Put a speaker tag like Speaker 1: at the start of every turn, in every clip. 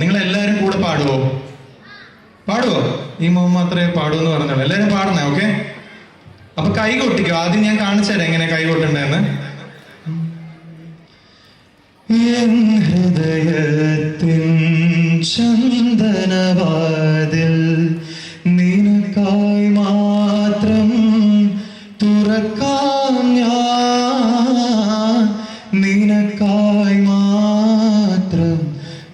Speaker 1: നിങ്ങൾ എല്ലാവരും കൂടെ പാടുവോ? പാടുവോ? ഈ മോൻ മാത്രമേ പാടൂ എന്ന് പറഞ്ഞോളൂ എല്ലാവരും പാടണേ ഓക്കെ അപ്പൊ കൈ കൊട്ടിക്കോ. ആദ്യം ഞാൻ കാണിച്ചു തരാം എങ്ങനെ കൈ കൊട്ടണ്ടെന്ന് ഹൃദയത്തിൻ ചന്ദനവാതിൽ നിനക്കായി മാത്രം തുറക്കാം ഞാൻ.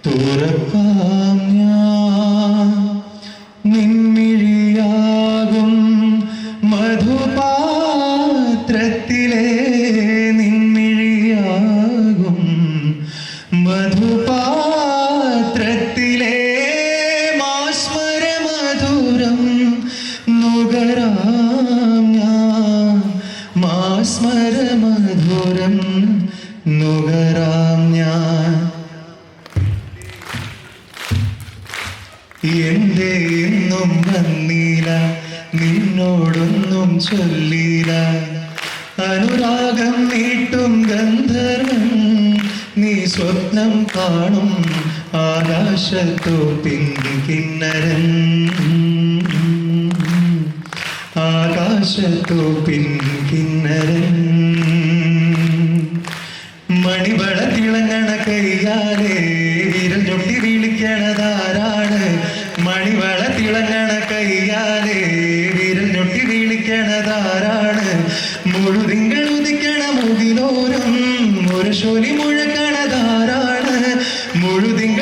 Speaker 1: തുറക്കാം ഞാൻ. മധുപാത്രത്തിലെ മധുപാത്രത്തിലെ ഞാൻ. മധുരം നുകരാം ഞാൻ. എന്റെ എന്നും നന്ദില നിന്നോടൊന്നും ചൊല്ലീല അനുരാഗം നീട്ടും ഗന്ധർവൻ നീ സ്വപ്നം കാണും ആകാശത്തു പിൻകിന്നരൻ പിന്നി പിൻകിന്നരൻ മണിവള തിളങ്ങണ കയ്യാലേ തിളങ്ങണ കയ്യാലെ വിരൽ ഞൊട്ടി വീണിക്കണതാരാണ് മുഴുതിങ്കൾ ഉദിക്കണ മുതിലോരം ഒരു ശോലി മുഴക്കണതാരാണ് മുഴുതിങ്കൾ